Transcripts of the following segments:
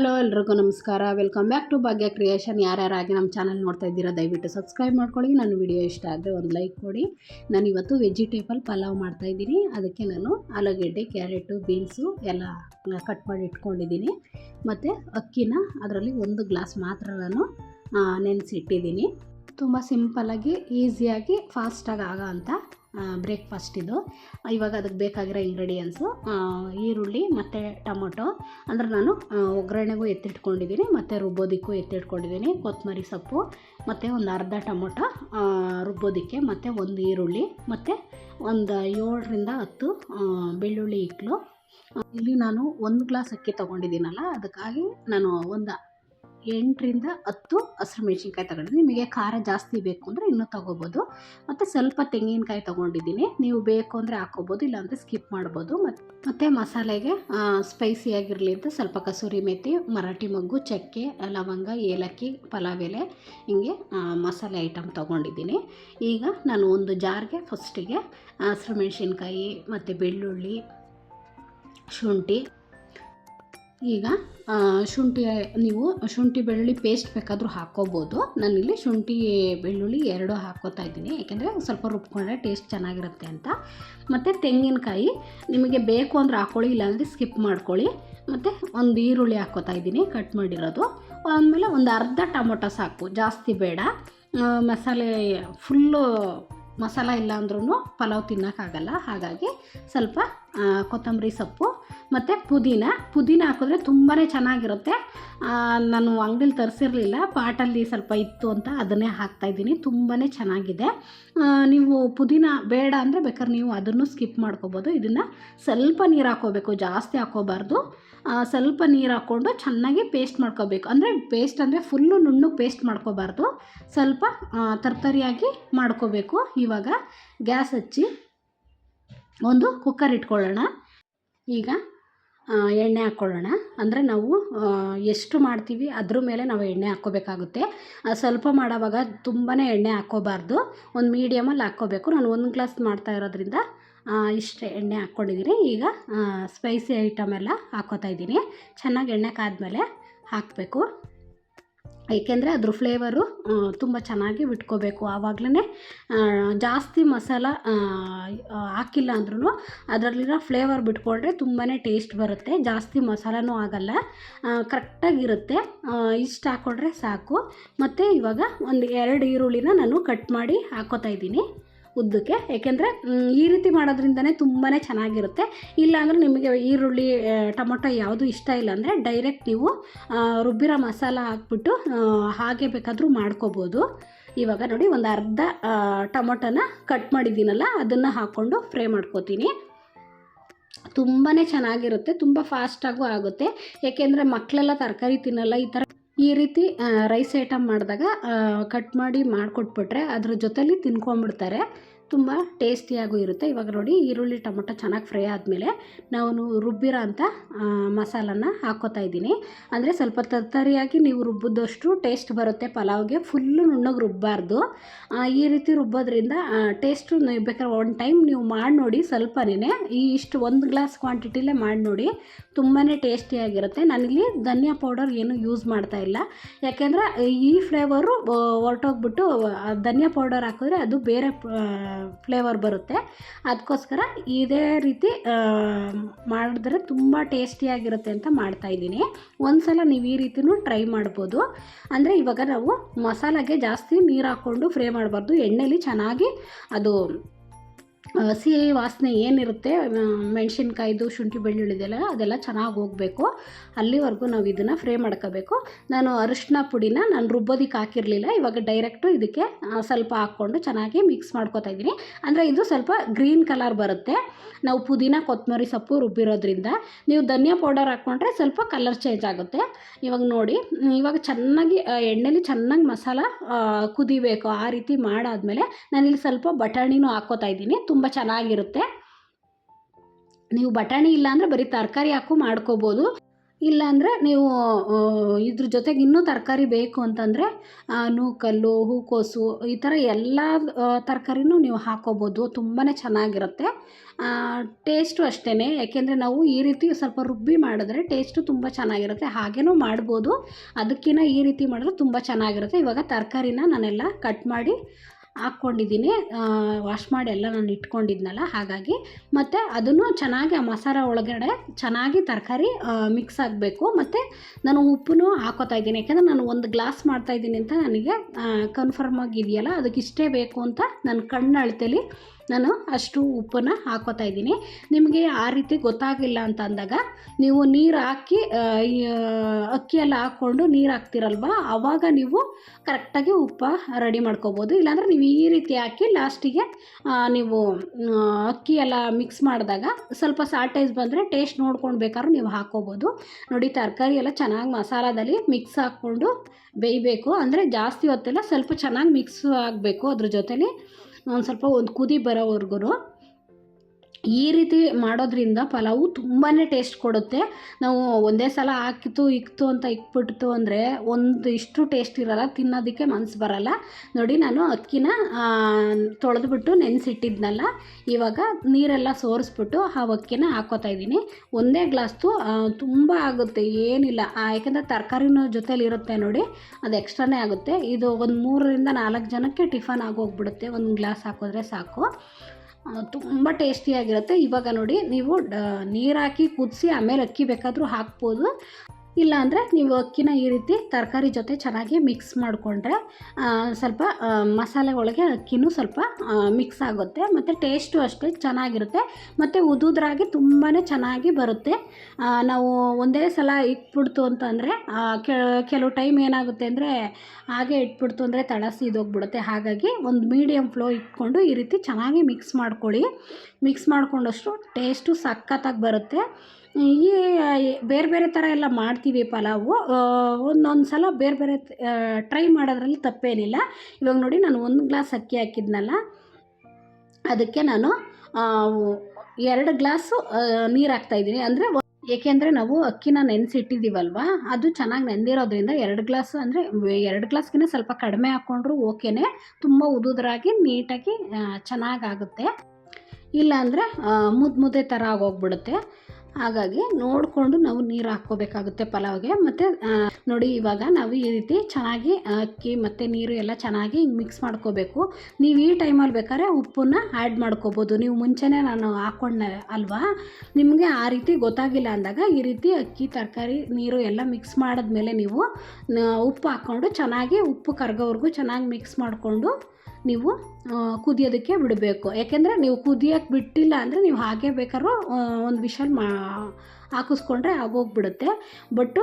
Hello ಎಲ್ರಿಗೂ ನಮಸ್ಕಾರ. Welcome back to Bhagya creation ಯಾರ್ಯಾರಾಗಿ ನಮ್ಮ ಚಾನಲ್ ನೋಡ್ತಾ ಇದ್ದೀರಾ, ದಯವಿಟ್ಟು ಸಬ್ಸ್ಕ್ರೈಬ್ ಮಾಡ್ಕೊಳ್ಳಿ. ನನ್ನ ವಿಡಿಯೋ ಇಷ್ಟ ಆದರೆ ಒಂದು ಲೈಕ್ ಕೊಡಿ. ನಾನು ಇವತ್ತು ವೆಜಿಟೇಬಲ್ ಪಲಾವ್ ಮಾಡ್ತಾಯಿದ್ದೀನಿ ಅದಕ್ಕೆ ನಾನು ಆಲೂಗೆಡ್ಡೆ, ಕ್ಯಾರೆಟು ಬೀನ್ಸು ಎಲ್ಲ ಕಟ್ ಮಾಡಿ ಇಟ್ಕೊಂಡಿದ್ದೀನಿ. ಮತ್ತು ಅಕ್ಕಿನ ಅದರಲ್ಲಿ ಒಂದು ಗ್ಲಾಸ್ ಮಾತ್ರ ನಾನು ನೆನೆಸಿಟ್ಟಿದ್ದೀನಿ. ತುಂಬ ಸಿಂಪಲ್ಲಾಗಿ ಈಸಿಯಾಗಿ ಫಾಸ್ಟಾಗಿ ಆಗೋ ಅಂಥ ಬ್ರೇಕ್ಫಾಸ್ಟ್ ಇದು. ಇವಾಗ ಅದಕ್ಕೆ ಬೇಕಾಗಿರೋ ಇಂಗ್ರೀಡಿಯೆಂಟ್ಸು ಈರುಳ್ಳಿ ಮತ್ತು ಟೊಮೊಟೊ. ಅಂದರೆ ನಾನು ಒಗ್ಗರಣೆಗೂ ಎತ್ತಿಟ್ಕೊಂಡಿದ್ದೀನಿ, ಮತ್ತು ರುಬ್ಬೋದಕ್ಕೂ ಎತ್ತಿಟ್ಕೊಂಡಿದ್ದೀನಿ. ಕೊತ್ತಂಬರಿ ಸೊಪ್ಪು, ಮತ್ತು ಒಂದು ಅರ್ಧ ಟೊಮೊಟೊ ರುಬ್ಬೋದಕ್ಕೆ, ಮತ್ತು ಒಂದು ಈರುಳ್ಳಿ, ಮತ್ತು ಒಂದು ಏಳರಿಂದ ಹತ್ತು ಬೆಳ್ಳುಳ್ಳಿ ಇಕ್ಕಲು ಇಲ್ಲಿ ನಾನು ಒಂದು ಗ್ಲಾಸ್ ಅಕ್ಕಿ ತೊಗೊಂಡಿದ್ದೀನಲ್ಲ, ಅದಕ್ಕಾಗಿ ನಾನು ಒಂದು ಎಂಟರಿಂದ ಹತ್ತು ಹಸಿರು ಮೆಣಸಿನ್ಕಾಯಿ ತಗೊಂಡಿದ್ದೀನಿ. ನಿಮಗೆ ಖಾರ ಜಾಸ್ತಿ ಬೇಕು ಅಂದರೆ ಇನ್ನೂ ತೊಗೋಬೋದು. ಮತ್ತು ಸ್ವಲ್ಪ ತೆಂಗಿನಕಾಯಿ ತೊಗೊಂಡಿದ್ದೀನಿ. ನೀವು ಬೇಕು ಅಂದರೆ ಹಾಕೋಬೋದು, ಇಲ್ಲಾಂದರೆ ಸ್ಕಿಪ್ ಮಾಡ್ಬೋದು. ಮತ್ತು ಮತ್ತು ಮಸಾಲೆಗೆ ಸ್ಪೈಸಿಯಾಗಿರಲಿ ಅಂತ ಸ್ವಲ್ಪ ಕಸೂರಿ ಮೆಥಿ ಮರಾಠಿ ಮಗ್ಗು, ಚಕ್ಕೆ, ಲವಂಗ, ಏಲಕ್ಕಿ ಪಲಾವ್ ಎಲೆ ಹಿಂಗೆ ಮಸಾಲೆ ಐಟಮ್ ತೊಗೊಂಡಿದ್ದೀನಿ. ಈಗ ನಾನು ಒಂದು ಜಾರ್ಗೆ ಫಸ್ಟಿಗೆ ಹಸಿರು ಮೆಣಸಿನ್ಕಾಯಿ, ಮತ್ತು ಬೆಳ್ಳುಳ್ಳಿ, ಶುಂಠಿ ಈಗ ಶುಂಠಿ, ನೀವು ಶುಂಠಿ ಬೆಳ್ಳುಳ್ಳಿ ಪೇಸ್ಟ್ ಬೇಕಾದರೂ ಹಾಕ್ಕೋಬೋದು. ನಾನಿಲ್ಲಿ ಶುಂಠಿ, ಬೆಳ್ಳುಳ್ಳಿ ಎರಡು ಹಾಕೋತಾ ಇದ್ದೀನಿ. ಯಾಕೆಂದರೆ ಸ್ವಲ್ಪ ರುಬ್ಕೊಂಡ್ರೆ ಟೇಸ್ಟ್ ಚೆನ್ನಾಗಿರುತ್ತೆ ಅಂತ. ಮತ್ತು ತೆಂಗಿನಕಾಯಿ, ನಿಮಗೆ ಬೇಕು ಅಂದರೆ ಹಾಕ್ಕೊಳ್ಳಿ ಇಲ್ಲಾಂದರೆ ಸ್ಕಿಪ್ ಮಾಡ್ಕೊಳ್ಳಿ. ಮತ್ತು ಒಂದು ಈರುಳ್ಳಿ ಹಾಕೋತಾ ಇದ್ದೀನಿ ಕಟ್ ಮಾಡಿರೋದು. ಆಮೇಲೆ ಒಂದು ಅರ್ಧ ಟೊಮೊಟೊ ಸಾಕು, ಜಾಸ್ತಿ ಬೇಡ. ಮಸಾಲೆ ಫುಲ್ಲು ಮಸಾಲ ಇಲ್ಲ ಅಂದ್ರೂ ಪಲಾವ್ ತಿನ್ನೋಕ್ಕಾಗಲ್ಲ. ಹಾಗಾಗಿ ಸ್ವಲ್ಪ ಕೊತ್ತಂಬರಿ ಸೊಪ್ಪು ಮತ್ತು ಪುದೀನ. ಪುದೀನ ಹಾಕಿದ್ರೆ ತುಂಬಾ ಚೆನ್ನಾಗಿರುತ್ತೆ. ನಾನು ಅಂಗಡಿಲಿ ತರಿಸಿರಲಿಲ್ಲ. ಪಾಟಲ್ಲಿ ಸ್ವಲ್ಪ ಇತ್ತು ಅಂತ ಅದನ್ನೇ ಹಾಕ್ತಾಯಿದ್ದೀನಿ ತುಂಬಾ ಚೆನ್ನಾಗಿದೆ. ನೀವು ಪುದೀನ ಬೇಡ ಅಂದರೆ ಬೇಕಾದ್ರೆ ನೀವು ಅದನ್ನು ಸ್ಕಿಪ್ ಮಾಡ್ಕೋಬೋದು. ಇದನ್ನು ಸ್ವಲ್ಪ ನೀರು ಹಾಕೋಬೇಕು. ಜಾಸ್ತಿ ಹಾಕೋಬಾರ್ದು. ಸ್ವಲ್ಪ ನೀರು ಹಾಕ್ಕೊಂಡು ಚೆನ್ನಾಗಿ ಪೇಸ್ಟ್ ಮಾಡ್ಕೋಬೇಕು. ಅಂದರೆ ಪೇಸ್ಟ್ ಅಂದರೆ ಫುಲ್ಲು ನುಣ್ಣು ಪೇಸ್ಟ್ ಮಾಡ್ಕೋಬಾರ್ದು. ಸ್ವಲ್ಪ ತರ್ತರಿಯಾಗಿ ಮಾಡ್ಕೋಬೇಕು. ಇವಾಗ ಗ್ಯಾಸ್ ಹಚ್ಚಿ ಒಂದು ಕುಕ್ಕರ್ ಇಟ್ಕೊಳ್ಳೋಣ. ಈಗ ಎಣ್ಣೆ ಹಾಕ್ಕೊಳ್ಳೋಣ ಅಂದರೆ ನಾವು ಎಷ್ಟು ಮಾಡ್ತೀವಿ ಅದ್ರ ಮೇಲೆ ನಾವು ಎಣ್ಣೆ ಹಾಕ್ಕೋಬೇಕಾಗುತ್ತೆ. ಸ್ವಲ್ಪ ಮಾಡೋವಾಗ ತುಂಬಾ ಎಣ್ಣೆ ಹಾಕ್ಕೋಬಾರ್ದು. ಒಂದು ಮೀಡಿಯಮಲ್ಲಿ ಹಾಕ್ಕೋಬೇಕು. ನಾನು ಒಂದು ಗ್ಲಾಸ್ ಮಾಡ್ತಾ ಇರೋದ್ರಿಂದ ಇಷ್ಟು ಎಣ್ಣೆ ಹಾಕ್ಕೊಂಡಿದ್ದೀನಿ ಈಗ ಸ್ಪೈಸಿ ಐಟಮ್ ಎಲ್ಲ ಹಾಕ್ಕೋತಾ ಇದ್ದೀನಿ. ಚೆನ್ನಾಗಿ ಎಣ್ಣೆ ಕಾದ್ಮೇಲೆ ಹಾಕಬೇಕು. ಏಕೆಂದರೆ ಅದ್ರ ಫ್ಲೇವರು ತುಂಬ ಚೆನ್ನಾಗಿ ಬಿಟ್ಕೋಬೇಕು. ಆವಾಗಲೇ ಜಾಸ್ತಿ ಮಸಾಲ ಹಾಕಿಲ್ಲ ಅಂದ್ರೂ ಅದರಲ್ಲಿರೋ ಫ್ಲೇವರ್ ಬಿಟ್ಕೊಂಡ್ರೆ ತುಂಬಾ ಟೇಸ್ಟ್ ಬರುತ್ತೆ. ಜಾಸ್ತಿ ಮಸಾಲನೂ ಆಗಲ್ಲ. ಕರೆಕ್ಟಾಗಿರುತ್ತೆ ಇಷ್ಟು ಹಾಕ್ಕೊಂಡ್ರೆ ಸಾಕು. ಮತ್ತು ಇವಾಗ ಒಂದು ಎರಡು ಈರುಳ್ಳಿನ ನಾನು ಕಟ್ ಮಾಡಿ ಹಾಕ್ಕೋತಾ ಇದ್ದೀನಿ. ಉದ್ದಕ್ಕೆ. ಏಕೆಂದರೆ ಈ ರೀತಿ ಮಾಡೋದ್ರಿಂದನೇ ತುಂಬಾ ಚೆನ್ನಾಗಿರುತ್ತೆ. ಇಲ್ಲಾಂದರೆ ನಿಮಗೆ ಈರುಳ್ಳಿ ಟೊಮೊಟೊ ಯಾವುದು ಇಷ್ಟ ಇಲ್ಲ ಅಂದರೆ ಡೈರೆಕ್ಟ್ ನೀವು ರುಬ್ಬಿರೋ ಮಸಾಲ ಹಾಕ್ಬಿಟ್ಟು ಹಾಗೆ ಬೇಕಾದರೂ ಮಾಡ್ಕೋಬೋದು. ಇವಾಗ ನೋಡಿ, ಒಂದು ಅರ್ಧ ಟೊಮೊಟೊನ ಕಟ್ ಮಾಡಿದ್ದೀನಲ್ಲ, ಅದನ್ನು ಹಾಕ್ಕೊಂಡು ಫ್ರೈ ಮಾಡ್ಕೋತೀನಿ. ತುಂಬಾ ಚೆನ್ನಾಗಿರುತ್ತೆ, ತುಂಬ ಫಾಸ್ಟಾಗೂ ಆಗುತ್ತೆ. ಏಕೆಂದರೆ ಮಕ್ಕಳೆಲ್ಲ ತರಕಾರಿ ತಿನ್ನಲ್ಲ, ಈ ಥರ ಈ ರೀತಿ ರೈಸ್ ಐಟಮ್ ಮಾಡಿದಾಗ ಕಟ್ ಮಾಡಿ ಮಾಡಿಕೊಟ್ಬಿಟ್ರೆ ಅದ್ರ ಜೊತೆಲಿ ತಿನ್ಕೊಂಬಿಡ್ತಾರೆ ತುಂಬ ಟೇಸ್ಟಿಯಾಗೂ ಇರುತ್ತೆ. ಇವಾಗ ನೋಡಿ ಈರುಳ್ಳಿ, ಟೊಮೊಟೊ ಚೆನ್ನಾಗಿ ಫ್ರೈ ಆದಮೇಲೆ ನಾನು ರುಬ್ಬಿರೋ ಅಂಥ ಮಸಾಲನ್ನ ಹಾಕ್ಕೋತಾ ಇದ್ದೀನಿ. ಅಂದರೆ ಸ್ವಲ್ಪ ತರ್ತರಿಯಾಗಿ ನೀವು ರುಬ್ಬಿದಷ್ಟು ಟೇಸ್ಟ್ ಬರುತ್ತೆ. ಪಲಾವ್ಗೆ ಫುಲ್ಲು ನುಣ್ಣಗೆ ರುಬ್ಬಾರ್ದು. ಈ ರೀತಿ ರುಬ್ಬೋದ್ರಿಂದ ಟೇಸ್ಟು ಬೇಕಾದ್ರೆ ಒನ್ ಟೈಮ್ ನೀವು ಮಾಡಿ ನೋಡಿ ಸ್ವಲ್ಪನೇ ಈ ಇಷ್ಟು ಒಂದು ಗ್ಲಾಸ್ ಕ್ವಾಂಟಿಟಿಲೇ ಮಾಡಿ ನೋಡಿ ತುಂಬಾ ಟೇಸ್ಟಿಯಾಗಿರುತ್ತೆ. ನಾನಿಲ್ಲಿ ಧನಿಯಾ ಪೌಡರ್ ಏನು ಯೂಸ್ ಮಾಡ್ತಾ ಇಲ್ಲ. ಯಾಕೆಂದರೆ ಈ ಫ್ಲೇವರು ಹೊರಟೋಗ್ಬಿಟ್ಟು ಧನಿಯಾ ಪೌಡರ್ ಹಾಕಿದ್ರೆ ಅದು ಬೇರೆ ಫ್ಲೇವರ್ ಬರುತ್ತೆ. ಅದಕ್ಕೋಸ್ಕರ ಇದೇ ರೀತಿ ಮಾಡಿದ್ರೆ ತುಂಬ ಟೇಸ್ಟಿಯಾಗಿರುತ್ತೆ ಅಂತ ಮಾಡ್ತಾಯಿದ್ದೀನಿ ಒಂದು ಸಲ ನೀವು ಈ ರೀತಿನೂ ಟ್ರೈ ಮಾಡ್ಬೋದು. ಅಂದರೆ ಇವಾಗ ನಾವು ಮಸಾಲೆಗೆ ಜಾಸ್ತಿ ನೀರು ಹಾಕ್ಕೊಂಡು ಫ್ರೈ ಮಾಡಬಾರ್ದು. ಎಣ್ಣೆಲಿ ಚೆನ್ನಾಗಿ ಅದು ಸಿಹಿ ವಾಸನೆ ಏನಿರುತ್ತೆ ಮೆಣಸಿನ್ಕಾಯ್ದು ಶುಂಠಿ ಬೆಳ್ಳುಳ್ಳಿದೆಲ್ಲ ಅದೆಲ್ಲ ಚೆನ್ನಾಗಿ ಹೋಗಬೇಕು. ಅಲ್ಲಿವರೆಗೂ ನಾವು ಇದನ್ನು ಫ್ರೈ ಮಾಡ್ಕೋಬೇಕು. ನಾನು ಅರಿಶಿನ ಪುಡಿನ ನಾನು ರುಬ್ಬೋದಕ್ಕೆ ಹಾಕಿರಲಿಲ್ಲ, ಇವಾಗ ಡೈರೆಕ್ಟು ಇದಕ್ಕೆ ಸ್ವಲ್ಪ ಹಾಕ್ಕೊಂಡು ಚೆನ್ನಾಗಿ ಮಿಕ್ಸ್ ಮಾಡ್ಕೊತಾ ಇದ್ದೀನಿ. ಅಂದರೆ ಇದು ಸ್ವಲ್ಪ ಗ್ರೀನ್ ಕಲರ್ ಬರುತ್ತೆ. ನಾವು ಪುದೀನ ಕೊತ್ತಂಬರಿ ಸೊಪ್ಪು ರುಬ್ಬಿರೋದ್ರಿಂದ, ನೀವು ಧನಿಯಾ ಪೌಡರ್ ಹಾಕ್ಕೊಂಡ್ರೆ ಸ್ವಲ್ಪ ಕಲರ್ ಚೇಂಜ್ ಆಗುತ್ತೆ. ಇವಾಗ ನೋಡಿ, ಇವಾಗ ಚೆನ್ನಾಗಿ ಎಣ್ಣೆಲಿ ಚೆನ್ನಾಗಿ ಮಸಾಲ ಕುದಿಬೇಕು. ಆ ರೀತಿ ಮಾಡಾದಮೇಲೆ ನಾನಿಲ್ಲಿ ಸ್ವಲ್ಪ ಬಟಾಣಿನೂ ಹಾಕ್ಕೋತಾ ಇದ್ದೀನಿ. ತುಂಬ ಚೆನ್ನಾಗಿರುತ್ತೆ. ನೀವು ಬಟಾಣಿ ಇಲ್ಲ ಅಂದರೆ ಬರೀ ತರಕಾರಿ ಹಾಕು ಮಾಡ್ಕೋಬೋದು. ಇಲ್ಲಾಂದರೆ ನೀವು ಇದ್ರ ಜೊತೆಗೆ ಇನ್ನೂ ತರಕಾರಿ ಬೇಕು ಅಂತಂದರೆ ನೂಕಲ್ಲು, ಹೂಕೋಸು, ಈ ಥರ ಎಲ್ಲ ತರಕಾರಿನೂ ನೀವು ಹಾಕೋಬೋದು. ತುಂಬಾ ಚೆನ್ನಾಗಿರುತ್ತೆ. ಟೇಸ್ಟು ಅಷ್ಟೇ ಯಾಕೆಂದರೆ ನಾವು ಈ ರೀತಿ ಸ್ವಲ್ಪ ರುಬ್ಬಿ ಮಾಡಿದ್ರೆ ಟೇಸ್ಟು ತುಂಬ ಚೆನ್ನಾಗಿರುತ್ತೆ. ಹಾಗೇನೂ ಮಾಡ್ಬೋದು. ಅದಕ್ಕಿಂತ ಈ ರೀತಿ ಮಾಡಿದ್ರೆ ತುಂಬ ಚೆನ್ನಾಗಿರುತ್ತೆ. ಇವಾಗ ತರಕಾರಿನ ನಾನೆಲ್ಲ ಕಟ್ ಮಾಡಿ ಹಾಕ್ಕೊಂಡಿದ್ದೀನಿ. ವಾಶ್ ಮಾಡಿ ಎಲ್ಲ ನಾನು ಇಟ್ಕೊಂಡಿದ್ನಲ್ಲ, ಹಾಗಾಗಿ. ಮತ್ತು ಅದನ್ನು ಚೆನ್ನಾಗಿ ಆ ಮಸಾಲ ಒಳಗಡೆ ಚೆನ್ನಾಗಿ ತರಕಾರಿ ಮಿಕ್ಸ್ ಆಗಬೇಕು. ಮತ್ತು ನಾನು ಉಪ್ಪನ್ನು ಹಾಕೋತಾ ಇದ್ದೀನಿ. ಯಾಕೆಂದರೆ ನಾನು ಒಂದು ಗ್ಲಾಸ್ ಮಾಡ್ತಾಯಿದ್ದೀನಿ ಅಂತ ನನಗೆ ಕನ್ಫರ್ಮ್ ಆಗಿದೆಯಲ್ಲ, ಅದಕ್ಕೆ ಇಷ್ಟೇ ಬೇಕು ಅಂತ ನನ್ನ ಕಣ್ಣು ನಾನು ಅಷ್ಟು ಉಪ್ಪನ್ನು ಹಾಕೋತಾ ಇದ್ದೀನಿ. ನಿಮಗೆ ಆ ರೀತಿ ಗೊತ್ತಾಗಿಲ್ಲ ಅಂತ ಅಂದಾಗ ನೀವು ನೀರು ಹಾಕಿ ಅಕ್ಕಿಯೆಲ್ಲ ಹಾಕ್ಕೊಂಡು ನೀರು ಹಾಕ್ತಿರಲ್ವ? ಆವಾಗ ನೀವು ಕರೆಕ್ಟಾಗಿ ಉಪ್ಪು ರೆಡಿ ಮಾಡ್ಕೋಬೋದು. ಇಲ್ಲಾಂದರೆ ನೀವು ಈ ರೀತಿ ಹಾಕಿ ಲಾಸ್ಟಿಗೆ ನೀವು ಅಕ್ಕಿ ಎಲ್ಲ ಮಿಕ್ಸ್ ಮಾಡಿದಾಗ ಸ್ವಲ್ಪ ಸಾಲ್ಟೈಸ್ ಬಂದರೆ ಟೇಸ್ಟ್ ನೋಡ್ಕೊಂಡು ಬೇಕಾದ್ರೂ ನೀವು ಹಾಕ್ಕೋಬೋದು ನೋಡಿ ತರಕಾರಿ ಎಲ್ಲ ಚೆನ್ನಾಗಿ ಮಸಾಲದಲ್ಲಿ ಮಿಕ್ಸ್ ಹಾಕ್ಕೊಂಡು ಬೇಯಬೇಕು. ಅಂದರೆ ಜಾಸ್ತಿ ಹೊತ್ತೆಲ್ಲ ಸ್ವಲ್ಪ ಚೆನ್ನಾಗಿ ಮಿಕ್ಸ್ ಆಗಬೇಕು ಅದ್ರ ಜೊತೆಲಿ. ಒಂದು ಸ್ವಲ್ಪ ಒಂದು ಕುದಿ ಬರೋವರೆಗೂ ಈ ರೀತಿ ಮಾಡೋದ್ರಿಂದ ಪಲಾವು ತುಂಬಾ ಟೇಸ್ಟ್ ಕೊಡುತ್ತೆ. ನಾವು ಒಂದೇ ಸಲ ಹಾಕಿತು ಇಕ್ತು ಅಂತ ಇಕ್ಬಿಡ್ತು ಅಂದರೆ ಒಂದು ಇಷ್ಟು ಟೇಸ್ಟ್ ಇರಲ್ಲ, ತಿನ್ನೋದಕ್ಕೆ ಮನಸ್ಸು ಬರಲ್ಲ. ನೋಡಿ, ನಾನು ಅಕ್ಕಿನ ತೊಳೆದ್ಬಿಟ್ಟು ನೆನೆಸಿಟ್ಟಿದ್ನಲ್ಲ, ಇವಾಗ ನೀರೆಲ್ಲ ಸೋರಿಸ್ಬಿಟ್ಟು ಆ ಅಕ್ಕಿನ ಹಾಕೋತಾ ಇದ್ದೀನಿ. ಒಂದೇ ಗ್ಲಾಸ್ದು ತುಂಬ ಆಗುತ್ತೆ, ಏನಿಲ್ಲ. ಯಾಕೆಂದರೆ ತರಕಾರಿನೂ ಜೊತೇಲಿ ಇರುತ್ತೆ ನೋಡಿ, ಅದು ಎಕ್ಸ್ಟ್ರಾನೇ ಆಗುತ್ತೆ. ಇದು ಒಂದು ಮೂರರಿಂದ ನಾಲ್ಕು ಜನಕ್ಕೆ ಟಿಫನ್ ಆಗೋಗ್ಬಿಡುತ್ತೆ. ಒಂದು ಗ್ಲಾಸ್ ಹಾಕಿದ್ರೆ ಸಾಕು. ತುಂಬ ಟೇಸ್ಟಿಯಾಗಿರುತ್ತೆ. ಇವಾಗ ನೋಡಿ ನೀವು ನೀರು ಹಾಕಿ ಕುದಿಸಿ ಆಮೇಲೆ ಅಕ್ಕಿ ಬೇಕಾದರೂ ಹಾಕ್ಬೋದು. ಇಲ್ಲಾಂದರೆ ನೀವು ಅಕ್ಕಿನ ಈ ರೀತಿ ತರಕಾರಿ ಜೊತೆ ಚೆನ್ನಾಗಿ ಮಿಕ್ಸ್ ಮಾಡಿಕೊಂಡ್ರೆ ಸ್ವಲ್ಪ ಮಸಾಲೆ ಒಳಗೆ ಅಕ್ಕಿನೂ ಸ್ವಲ್ಪ ಮಿಕ್ಸ್ ಆಗುತ್ತೆ. ಮತ್ತು ಟೇಸ್ಟು ಅಷ್ಟೇ ಚೆನ್ನಾಗಿರುತ್ತೆ. ಮತ್ತು ಉದುದ್ರಾಗಿ ತುಂಬಾ ಚೆನ್ನಾಗಿ ಬರುತ್ತೆ. ನಾವು ಒಂದೇ ಸಲ ಇಟ್ಬಿಡ್ತು ಅಂತಂದರೆ ಕೆಲವು ಟೈಮ್ ಏನಾಗುತ್ತೆ ಅಂದರೆ, ಹಾಗೆ ಇಟ್ಬಿಡ್ತು ಅಂದರೆ ತಳ ಸೀದೋಗ್ಬಿಡುತ್ತೆ ಹಾಗಾಗಿ ಒಂದು ಮೀಡಿಯಮ್ ಫ್ಲೋ ಇಟ್ಕೊಂಡು ಈ ರೀತಿ ಚೆನ್ನಾಗಿ ಮಿಕ್ಸ್ ಮಾಡ್ಕೊಳ್ಳಿ. ಮಿಕ್ಸ್ ಮಾಡ್ಕೊಂಡಷ್ಟು ಟೇಸ್ಟು ಸಖತ್ತಾಗಿ ಬರುತ್ತೆ. ಈ ಬೇರೆ ಬೇರೆ ಥರ ಎಲ್ಲ ಮಾಡ್ತೀವಿ ಪಲಾವು. ಒಂದೊಂದು ಸಲ ಬೇರೆ ಬೇರೆ ಟ್ರೈ ಮಾಡೋದ್ರಲ್ಲಿ ತಪ್ಪೇನಿಲ್ಲ. ಇವಾಗ ನೋಡಿ ನಾನು ಒಂದು ಗ್ಲಾಸ್ ಅಕ್ಕಿ ಹಾಕಿದ್ನಲ್ಲ, ಅದಕ್ಕೆ ನಾನು ಎರಡು ಗ್ಲಾಸು ನೀರು ಹಾಕ್ತಾಯಿದ್ದೀನಿ ಅಂದರೆ ಏಕೆಂದರೆ ನಾವು ಅಕ್ಕಿನ ನೆನೆಸಿಟ್ಟಿದ್ದೀವಲ್ವ? ಅದು ಚೆನ್ನಾಗಿ ನೆಂದಿರೋದ್ರಿಂದ ಎರಡು ಗ್ಲಾಸು ಅಂದರೆ, ಎರಡು ಗ್ಲಾಸ್ಗಿಂತ ಸ್ವಲ್ಪ ಕಡಿಮೆ ಹಾಕ್ಕೊಂಡ್ರು ಓಕೆನೇ. ತುಂಬ ಉದುದ್ರಾಗಿ, ನೀಟಾಗಿ ಚೆನ್ನಾಗಾಗುತ್ತೆ ಇಲ್ಲಾಂದರೆ ಮುದ್ದೆ ಮುದ್ದೆ ಥರ ಆಗೋಗ್ಬಿಡುತ್ತೆ. ಹಾಗಾಗಿ ನೋಡಿಕೊಂಡು ನಾವು ನೀರು ಹಾಕ್ಕೋಬೇಕಾಗುತ್ತೆ ಪಲಾವ್ಗೆ. ಮತ್ತು ನೋಡಿ ಇವಾಗ ನಾವು ಈ ರೀತಿ ಚೆನ್ನಾಗಿ ಅಕ್ಕಿ ಮತ್ತು ನೀರು ಎಲ್ಲ ಚೆನ್ನಾಗಿ ಹಿಂಗೆ ಮಿಕ್ಸ್ ಮಾಡ್ಕೋಬೇಕು. ನೀವು ಈ ಟೈಮಲ್ಲಿ ಬೇಕಾದ್ರೆ ಉಪ್ಪನ್ನ ಆ್ಯಡ್ ಮಾಡ್ಕೋಬೋದು. ನೀವು ಮುಂಚೆನೇ ನಾನು ಹಾಕ್ಕೊಂಡೆ ಅಲ್ವಾ? ನಿಮಗೆ ಆ ರೀತಿ ಗೊತ್ತಾಗಿಲ್ಲ ಅಂದಾಗ ಈ ರೀತಿ ಅಕ್ಕಿ, ತರಕಾರಿ, ನೀರು ಎಲ್ಲ ಮಿಕ್ಸ್ ಮಾಡಿದ್ಮೇಲೆ ನೀವು ಉಪ್ಪು ಹಾಕ್ಕೊಂಡು ಚೆನ್ನಾಗಿ ಉಪ್ಪು ಕರ್ಗೋವರೆಗೂ ಚೆನ್ನಾಗಿ ಮಿಕ್ಸ್ ಮಾಡಿಕೊಂಡು ನೀವು ಕುದಿಯೋದಕ್ಕೆ ಬಿಡಬೇಕು. ಯಾಕೆಂದರೆ ನೀವು ಕುದಿಯೋಕ್ಕೆ ಬಿಟ್ಟಿಲ್ಲ ಅಂದರೆ ನೀವು ಹಾಗೆ ಬೇಕಾದ್ರೂ ಒಂದು ವಿಷಲ್ ಮಾ ಹಾಕಿಸ್ಕೊಂಡ್ರೆ ಆಗೋಗ್ಬಿಡುತ್ತೆ. ಬಟ್ಟು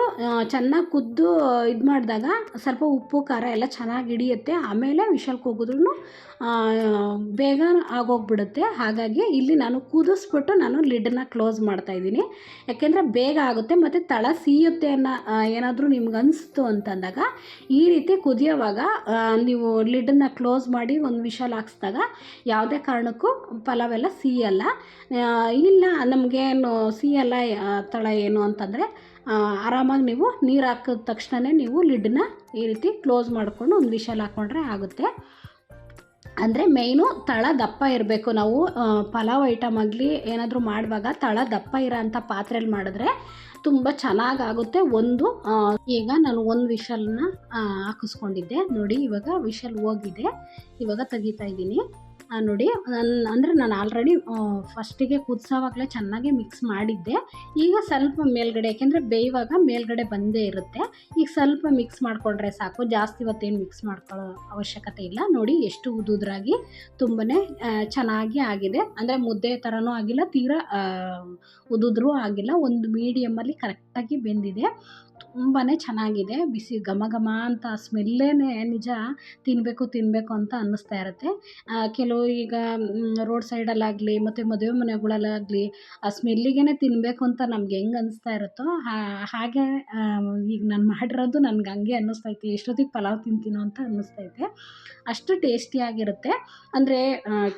ಚೆನ್ನಾಗಿ ಕುದ್ದು, ಇದು ಮಾಡಿದಾಗ ಸ್ವಲ್ಪ ಉಪ್ಪು, ಖಾರ ಎಲ್ಲ ಚೆನ್ನಾಗಿ ಹಿಡಿಯುತ್ತೆ. ಆಮೇಲೆ ವಿಷಲ್ಗೆ ಹೋಗಿದ್ರು ಬೇಗ ಆಗೋಗ್ಬಿಡುತ್ತೆ. ಹಾಗಾಗಿ ಇಲ್ಲಿ ನಾನು ಕುದಿಸ್ಬಿಟ್ಟು ನಾನು ಲಿಡ್ಡನ್ನ ಕ್ಲೋಸ್ ಮಾಡ್ತಾಯಿದ್ದೀನಿ ಯಾಕೆಂದರೆ ಬೇಗ ಆಗುತ್ತೆ ಮತ್ತು ತಳ ಸೀಯುತ್ತೆ ಅನ್ನೋ ಏನಾದರೂ ನಿಮ್ಗೆ ಅನಿಸ್ತು ಅಂತಂದಾಗ, ಈ ರೀತಿ ಕುದಿಯೋವಾಗ ನೀವು ಲಿಡ್ಡನ್ನ ಕ್ಲೋಸ್ ಮಾಡಿ ಒಂದು ವಿಶಲ್ ಹಾಕ್ಸಿದಾಗ ಯಾವುದೇ ಕಾರಣಕ್ಕೂ ಪಲಾವೆಲ್ಲ ಸೀಯಲ್ಲ. ಇಲ್ಲ ನಮಗೇನು ಸೀಯಲ್ಲ ತಳ ಏನು ಅಂತಂದರೆ ಆರಾಮಾಗಿ ನೀವು ನೀರು ಹಾಕಿದ ತಕ್ಷಣವೇ ನೀವು ಲಿಡ್ಡನ್ನ ಈ ರೀತಿ ಕ್ಲೋಸ್ ಮಾಡಿಕೊಂಡು ಒಂದು ವಿಷಲ್ ಹಾಕ್ಕೊಂಡ್ರೆ ಆಗುತ್ತೆ. ಅಂದರೆ ಮೇಯ್ನು ತಳ ದಪ್ಪ ಇರಬೇಕು. ನಾವು ಪಲಾವ್ ಐಟಮ್ ಆಗಲಿ ಏನಾದರೂ ಮಾಡುವಾಗ ತಳ ದಪ್ಪ ಇರೋ ಅಂಥ ಪಾತ್ರೆಯಲ್ಲಿ ಮಾಡಿದ್ರೆ ತುಂಬ ಚೆನ್ನಾಗಾಗುತ್ತೆ ಒಂದು ಈಗ ನಾನು ಒಂದು ವಿಷಲ್ನ ಹಾಕಿಸ್ಕೊಂಡಿದ್ದೆ. ನೋಡಿ ಇವಾಗ ವಿಷಲ್ ಹೋಗಿದೆ. ಇವಾಗ ತೆಗಿತಾ ಇದ್ದೀನಿ. ನೋಡಿ ನನ್ನ ಅಂದರೆ ನಾನು ಆಲ್ರೆಡಿ ಫಸ್ಟಿಗೆ ಕುದಿಸೋವಾಗಲೇ ಚೆನ್ನಾಗಿ ಮಿಕ್ಸ್ ಮಾಡಿದ್ದೆ. ಈಗ ಸ್ವಲ್ಪ ಮೇಲ್ಗಡೆ, ಯಾಕೆಂದರೆ ಬೇಯುವಾಗ ಮೇಲ್ಗಡೆ ಬಂದೇ ಇರುತ್ತೆ. ಈಗ ಸ್ವಲ್ಪ ಮಿಕ್ಸ್ ಮಾಡಿಕೊಂಡ್ರೆ ಸಾಕು. ಜಾಸ್ತಿ ಹೊತ್ತೇನು ಮಿಕ್ಸ್ ಮಾಡ್ಕೊಳ್ಳೋ ಅವಶ್ಯಕತೆ ಇಲ್ಲ. ನೋಡಿ, ಎಷ್ಟು ಉದುದ್ರಾಗಿ ತುಂಬಾ ಚೆನ್ನಾಗಿ ಆಗಿದೆ. ಅಂದರೆ ಮುದ್ದೆ ಥರನೂ ಆಗಿಲ್ಲ, ತೀರಾ ಉದುದ್ರೂ ಆಗಿಲ್ಲ. ಒಂದು ಮೀಡಿಯಮಲ್ಲಿ ಕರೆಕ್ಟಾಗಿ ಬೆಂದಿದೆ. ತುಂಬಾ ಚೆನ್ನಾಗಿದೆ. ಬಿಸಿ ಘಮ ಘಮ ಅಂತ ಸ್ಮೆಲ್ಲೇ ನಿಜ ತಿನ್ನಬೇಕು ತಿನ್ನಬೇಕು ಅಂತ ಅನ್ನಿಸ್ತಾ ಇರುತ್ತೆ. ಕೆಲವು ಈಗ ರೋಡ್ ಸೈಡಲ್ಲಾಗಲಿ, ಮತ್ತು ಮದುವೆ ಮನೆಗಳಲ್ಲಾಗಲಿ, ಆ ಸ್ಮೆಲ್ಲಿಗೆ ತಿನ್ನಬೇಕು ಅಂತ ನಮ್ಗೆ ಹೆಂಗೆ ಅನ್ನಿಸ್ತಾ ಇರುತ್ತೋ ಹಾಗೆ ಈಗ ನಾನು ಮಾಡಿರೋದು ನನಗೆ ಹಂಗೆ ಅನ್ನಿಸ್ತೈತೆ ಎಷ್ಟೊತ್ತಿಗೆ ಪಲಾವ್ ತಿಂತೀನೋ ಅಂತ ಅನ್ನಿಸ್ತೈತೆ ಅಷ್ಟು ಟೇಸ್ಟಿಯಾಗಿರುತ್ತೆ ಅಂದರೆ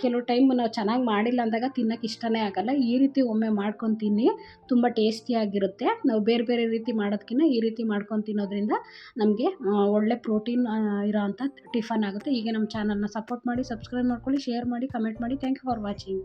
ಕೆಲವು ಟೈಮ್ ನಾವು ಚೆನ್ನಾಗಿ ಮಾಡಿಲ್ಲ ಅಂದಾಗ ತಿನ್ನೋಕೆ ಇಷ್ಟನೇ ಆಗಲ್ಲ. ಈ ರೀತಿ ಒಮ್ಮೆ ಮಾಡ್ಕೊಂಡು ತಿನ್ನಿ, ತುಂಬ ಟೇಸ್ಟಿಯಾಗಿರುತ್ತೆ ನಾವು ಬೇರೆ ಬೇರೆ ರೀತಿ ಮಾಡೋದಕ್ಕಿಂತ ಈ ರೀತಿ ಮಾಡ್ಕೊಂಡು ತಿನ್ನೋದ್ರಿಂದ ನಮಗೆ ಒಳ್ಳೆ ಪ್ರೋಟೀನ್ ಇರೋ ಅಂಥ ಟಿಫನ್ ಆಗುತ್ತೆ. ಹೀಗೆ ನಮ್ಮ ಚಾನಲ್ನ ಸಪೋರ್ಟ್ ಮಾಡಿ ಸಬ್ಸ್ಕ್ರೈಬ್ ಮಾಡ್ಕೊಳ್ಳಿ ಶೇರ್ ಮಾಡಿ ಕಮೆಂಟ್ ಮಾಡಿ. Thank you for watching